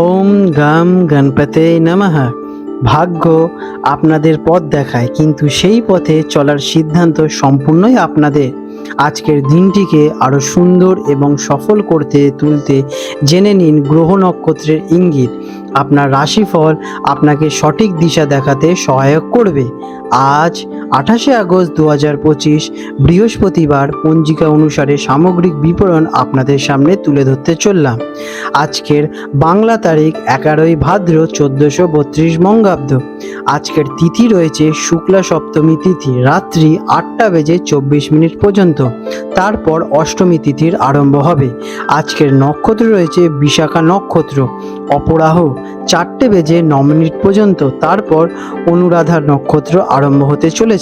ওম গাম গণপতে নমঃ। ভাগ্য আপনাদের পথ দেখায়, কিন্তু সেই পথে চলার সিদ্ধান্ত সম্পূর্ণই আপনাদের। আজকের দিনটিকে আরও সুন্দর এবং সফল করতে তুলতে জেনে নিন গ্রহ নক্ষত্রের ইঙ্গিত। আপনার রাশিফল আপনাকে সঠিক দিশা দেখাতে সহায়ক করবে। আজ আঠাশে আগস্ট দু হাজার পঁচিশ বৃহস্পতিবার পঞ্জিকা অনুসারে সামগ্রিক বিবরণ আপনাদের সামনে তুলে ধরতে চললাম। আজকের বাংলা তারিখ এগারোই ভাদ্র চোদ্দোশো বত্রিশ মঙ্গাব্দ আজকের তিথি রয়েছে শুক্লা সপ্তমী তিথি, রাত্রি আটটা বেজে চব্বিশ মিনিট পর্যন্ত। তারপর অষ্টমী তিথির আরম্ভ হবে। আজকের নক্ষত্র রয়েছে বিশাখা নক্ষত্র। অপরাহ চারটে বেজে ন মিনিট পর্যন্ত। তারপর অনুরাধার নক্ষত্র আরম্ভ হতে চলেছে।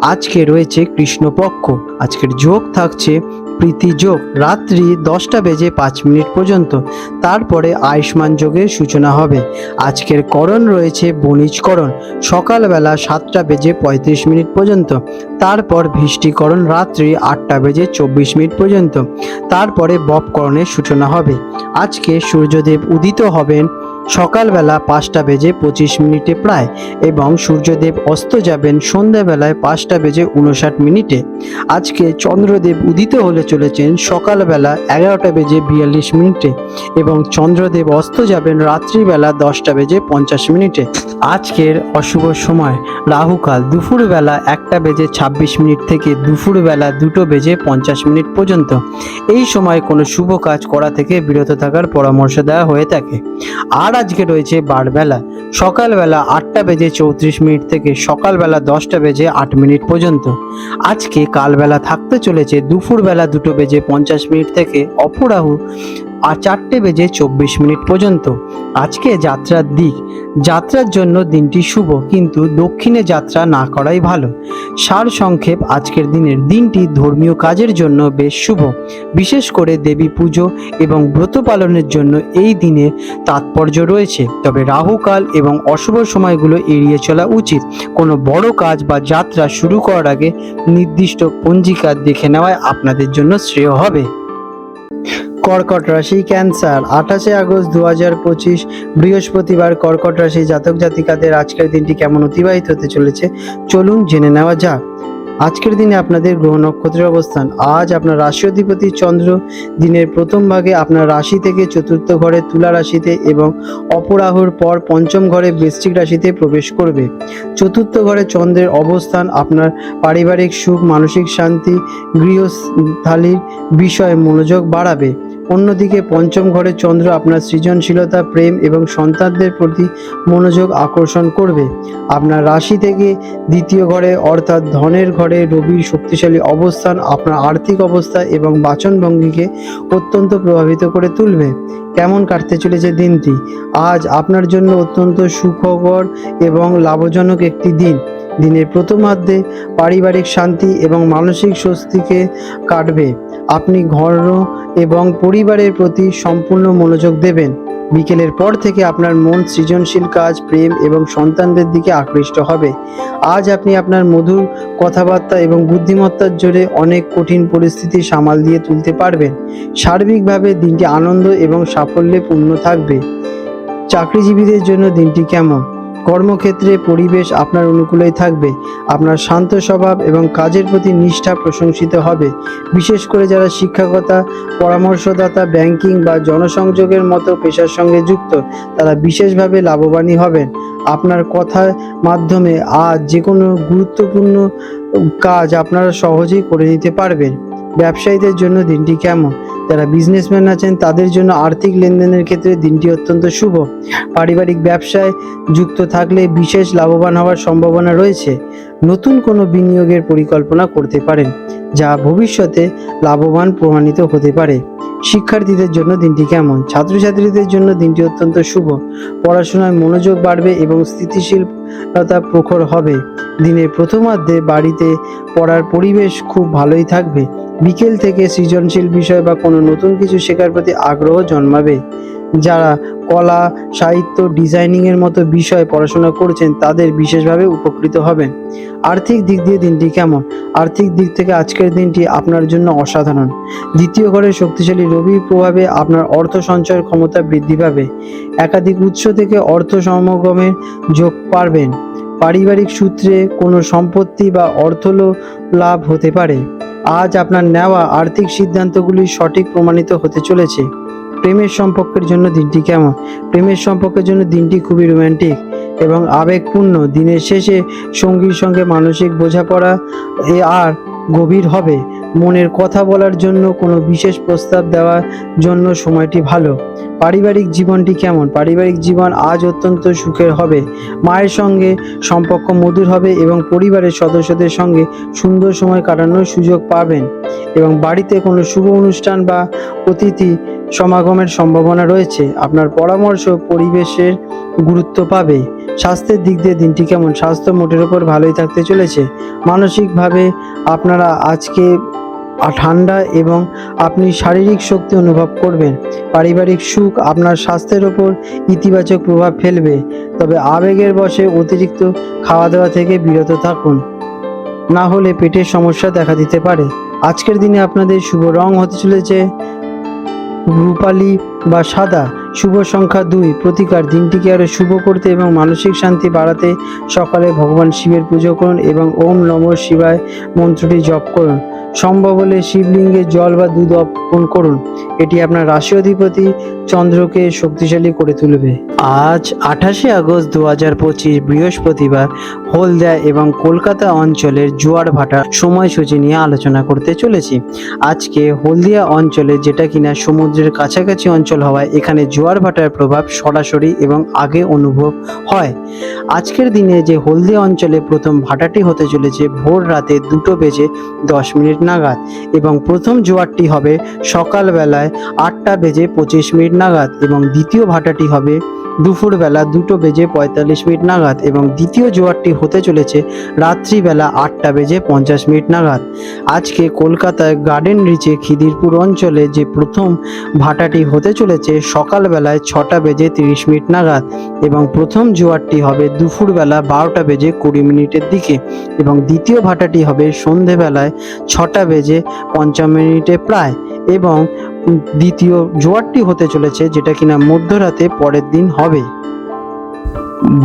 আজকে রয়েছে কৃষ্ণপক্ষ। আজকের যোগ থাকছে প্রীতি যোগ। রাত্রি দশটা বেজে পাঁচ মিনিট পর্যন্ত। তারপরে আয়ুষ্মান যোগের সূচনা হবে। আজকের করণ রয়েছে বণিজকরণ। সকালবেলা সাতটা বেজে পঁয়ত্রিশ মিনিট পর্যন্ত। তারপর ভিষ্টিকরণ রাত্রি আটটা বেজে চব্বিশ মিনিট পর্যন্ত। তারপরে বপকরণের সূচনা হবে। আজকে সূর্যদেব উদিত হবেন সকালবেলা পাঁচটা বেজে পঁচিশ মিনিটে প্রায়, এবং সূর্যদেব অস্ত যাবেন সন্ধ্যাবেলায় পাঁচটা বেজে উনষাট মিনিটে। আজকে চন্দ্রদেব উদিত হলে চলেছেন সকালবেলা এগারোটা বেজে বিয়াল্লিশ মিনিটে, এবং চন্দ্রদেব অস্ত যাবেন রাত্রিবেলা দশটা বেজে পঞ্চাশ মিনিটে। আজকের অশুভ সময়, রাহুকাল দুপুরবেলা একটা বেজে ছাব্বিশ মিনিট থেকে দুপুরবেলা দুটো বেজে পঞ্চাশ মিনিট পর্যন্ত। এই সময় কোনো শুভ কাজ করা থেকে বিরত থাকার পরামর্শ দেওয়া হয়ে থাকে। আর আজকে রয়েছে বারবেলা। সকালবেলা আটটা বেজে চৌত্রিশ মিনিট থেকে সকালবেলা দশটা বেজে আট মিনিট পর্যন্ত। আজকে কালবেলা থাকতে চলেছে, দুপুরবেলা দুটো বেজে পঞ্চাশ মিনিট থেকে অপরাহু আর চারটে বেজে চব্বিশ মিনিট পর্যন্ত। আজকে যাত্রার দিক। যাত্রার জন্য দিনটি শুভ, কিন্তু দক্ষিণে যাত্রা না করাই ভালো। সার সংক্ষেপ, আজকের দিনের দিনটি ধর্মীয় কাজের জন্য বেশ শুভ। বিশেষ করে দেবী পুজো এবং ব্রত পালনের জন্য এই দিনে তাৎপর্য রয়েছে। তবে রাহুকাল এবং অশুভ সময়গুলো এড়িয়ে চলা উচিত। কোনো বড় কাজ বা যাত্রা শুরু করার আগে নির্দিষ্ট পঞ্জিকা দেখে নেওয়ায় আপনাদের জন্য শ্রেয় হবে। কর্কট রাশি ক্যান্সার। আঠাশে আগস্ট দু হাজার পঁচিশ বৃহস্পতিবার কর্কট রাশি জাতক জাতিকাদের আজকের দিনটি কেমন অতিবাহিত হতে চলেছে? চলুন জেনে নেওয়া যাক। আজকের দিনে আপনাদের গ্রহ নক্ষত্রের অবস্থান। আজ আপনার রাশি অধিপতি চন্দ্র। দিনের প্রথম ভাগে আপনার রাশি থেকে চতুর্থ ঘরে তুলা রাশিতে এবং অপরাহর পর পঞ্চম ঘরে বৃষ্টিক রাশিতে প্রবেশ করবে। চতুর্থ ঘরে চন্দ্রের অবস্থান আপনার পারিবারিক সুখ, মানসিক শান্তি গৃহস্থালির বিষয়ে মনোযোগ বাড়াবে। অন্যদিকে পঞ্চম ঘরে চন্দ্র আপনার সৃজনশীলতা, প্রেম এবং সন্তানদের প্রতি মনোযোগ আকর্ষণ করবে। আপনার রাশি থেকে দ্বিতীয় ঘরে অর্থাৎ ধনের ঘরে রবির শক্তিশালী অবস্থান আপনার আর্থিক অবস্থা এবং বাচনভঙ্গিকে অত্যন্ত প্রভাবিত করে তুলবে। কেমন কাটতে চলেছে দিনটি? আজ আপনার জন্য অত্যন্ত সুখকর এবং লাভজনক একটি দিন। দিনের প্রথমার্ধে পারিবারিক শান্তি এবং মানসিক স্বস্তিকে কাটবে। আপনি ঘর এবং পরিবারের প্রতি সম্পূর্ণ মনোযোগ দেবেন। বিকেলের পর থেকে আপনার মন সৃজনশীল কাজ, প্রেম এবং সন্তানদের দিকে আকৃষ্ট হবে। আজ আপনি আপনার মধুর কথাবার্তা এবং বুদ্ধিমত্তার জোরে অনেক কঠিন পরিস্থিতি সামাল দিয়ে তুলতে পারবেন। সার্বিকভাবে দিনটি আনন্দ এবং সাফল্যে পূর্ণ থাকবে। চাকরিজীবীদের জন্য দিনটি কেমন? কর্মক্ষেত্রে পরিবেশ আপনার অনুকূলেই থাকবে। আপনার শান্ত স্বভাব এবং কাজের প্রতি নিষ্ঠা প্রশংসিত হবে। বিশেষ করে যারা শিক্ষকতা পরামর্শদাতা, ব্যাংকিং বা জনসংযোগের মতো পেশার সঙ্গে যুক্ত, তারা বিশেষভাবে লাভবানই হবেন। আপনার কথার মাধ্যমে আজ যে কোনো গুরুত্বপূর্ণ কাজ আপনারা সহজেই করে নিতে পারবেন। ব্যবসায়ীদের জন্য দিনটি কেমন? যারা বিজনেসম্যান আছেন, তাদের জন্য আর্থিক লেনদেনের ক্ষেত্রে দিনটি অত্যন্ত শুভ। পারিবারিক ব্যবসায় যুক্ত থাকলে বিশেষ লাভবান হওয়ার সম্ভাবনা রয়েছে। নতুন কোনো বিনিয়োগের পরিকল্পনা করতে পারেন, যা ভবিষ্যতে লাভবান প্রমাণিত হতে পারে। শিক্ষার্থীদের জন্য দিনটি কেমন? ছাত্রছাত্রীদের জন্য দিনটি অত্যন্ত শুভ। পড়াশোনায় মনোযোগ বাড়বে এবং স্থিতিশীলতা প্রখর হবে। দিনের প্রথমার্ধে বাড়িতে পড়ার পরিবেশ খুব ভালোই থাকবে। বিকেল থেকে সৃজনশীল বিষয় বা কোনো নতুন কিছু শেখার প্রতি আগ্রহ জন্মাবে। যারা কলা, সাহিত্য, ডিজাইনিংয়ের মতো বিষয়ে পড়াশোনা করছেন, তাদের বিশেষভাবে উপকৃত হবেন। আর্থিক দিক দিয়ে দিনটি কেমন? আর্থিক দিক থেকে আজকের দিনটি আপনার জন্য অসাধারণ। দ্বিতীয় ঘরের শক্তিশালী রবির প্রভাবে আপনার অর্থ সঞ্চয়ের ক্ষমতা বৃদ্ধি পাবে। একাধিক উৎস থেকে অর্থ সমাগমের যোগ পারবেন। পারিবারিক সূত্রে কোনো সম্পত্তি বা অর্থ লাভ হতে পারে। আজ আপনার নেওয়া আর্থিক সিদ্ধান্তগুলি সঠিক প্রমাণিত হতে চলেছে। প্রেমের সম্পর্কের জন্য দিনটি কেমন? প্রেমের সম্পর্কের জন্য দিনটি খুবই রোম্যান্টিক এবং আবেগপূর্ণ। দিনের শেষে সঙ্গীর সঙ্গে মানসিক বোঝাপড়া আর গভীর হবে। মনের কথা বলার জন্য কোনো বিশেষ প্রস্তাব দেওয়ার জন্য সময়টি ভালো। পারিবারিক জীবনটি কেমন? পারিবারিক জীবন আজ অত্যন্ত সুখের হবে। মায়ের সঙ্গে সম্পর্ক মধুর হবে এবং পরিবারের সদস্যদের সঙ্গে সুন্দর সময় কাটানোর সুযোগ পাবেন এবং বাড়িতে কোনো শুভ অনুষ্ঠান বা অতিথি সমাগমের সম্ভাবনা রয়েছে। আপনার পরামর্শ পরিবেশের গুরুত্ব পাবে। স্বাস্থ্যের দিক দিয়ে দিনটি কেমন? স্বাস্থ্য মোটের ওপর ভালোই থাকতে চলেছে। মানসিকভাবে আপনারা আজকে ঠান্ডা এবং আপনি শারীরিক শক্তি অনুভব করবেন। পারিবারিক সুখ আপনার স্বাস্থ্যের ওপর ইতিবাচক প্রভাব ফেলবে। তবে আবেগের বশে অতিরিক্ত খাওয়া দাওয়া থেকে বিরত থাকুন। না হলে পেটের সমস্যা দেখা দিতে পারে। আজকের দিনে আপনাদের শুভ রং হতে চলেছে রূপালি বা সাদা। শুভ সংখ্যা দুই। প্রতিকার। দিনটিকে আরও শুভ করতে এবং মানসিক শান্তি বাড়াতে সকালে ভগবান শিবের পুজো করুন এবং ওম নম শিবায় মন্ত্রটি জপ করুন। সম্ভব হলে শিবলিঙ্গে জল বা দুধ অর্পণ করুন। এটি আপনার রাশি অধিপতি চন্দ্রকে শক্তিশালী করে তুলবে। আজ আঠাশে আগস্ট দু হাজার পঁচিশ বৃহস্পতিবার হলদিয়া এবং কলকাতা অঞ্চলের জোয়ার ভাটার সময়সূচি নিয়ে আলোচনা করতে চলেছি। আজকে হলদিয়া অঞ্চলে যেটা কিনা সমুদ্রের কাছাকাছি অঞ্চল হওয়ায় এখানে জোয়ার ভাটার প্রভাব সরাসরি এবং আগে অনুভব হয়। আজকের দিনে যে হলদিয়া অঞ্চলে প্রথম ভাটাটি হতে চলেছে, ভোর রাতে দুটো বেজে দশ মিনিট নাগাদ এবং প্রথম জোয়ারটি হবে সকালবেলায় আটটা বেজে পঁচিশ মিনিট নাগাদ এবং দ্বিতীয় ভাটাটি হবে দুপুরবেলা দুটো বেজে পঁয়তাল্লিশ মিনিট নাগাদ এবং দ্বিতীয় জোয়ারটি হতে চলেছে রাত্রিবেলা আটটা বেজে পঞ্চাশ মিনিট নাগাদ। আজকে কলকাতায় গার্ডেন রিচে খিদিরপুর অঞ্চলে যে প্রথম ভাটাটি হতে চলেছে সকালবেলায় ছটা বেজে তিরিশ মিনিট নাগাদ এবং প্রথম জোয়ারটি হবে দুপুরবেলা বারোটা বেজে কুড়ি মিনিটের দিকে এবং দ্বিতীয় ভাটাটি হবে সন্ধেবেলায় ছটা বেজে পঞ্চান্ন মিনিটে প্রায় এবং দ্বিতীয় জোয়ারটি হতে চলেছে, যেটা কিনা মধ্যরাতে পরের দিন হবে।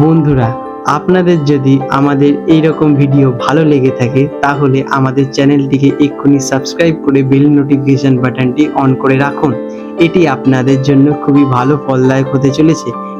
বন্ধুরা, আপনাদের যদি আমাদের এই রকম ভিডিও ভালো লেগে থাকে, তাহলে আমাদের চ্যানেলটিকে এক্ষুনি সাবস্ক্রাইব করে বেল নোটিফিকেশন বাটনটি অন করে রাখুন। এটি আপনাদের জন্য খুবই ভালো, ফলদায়ক হতে চলেছে।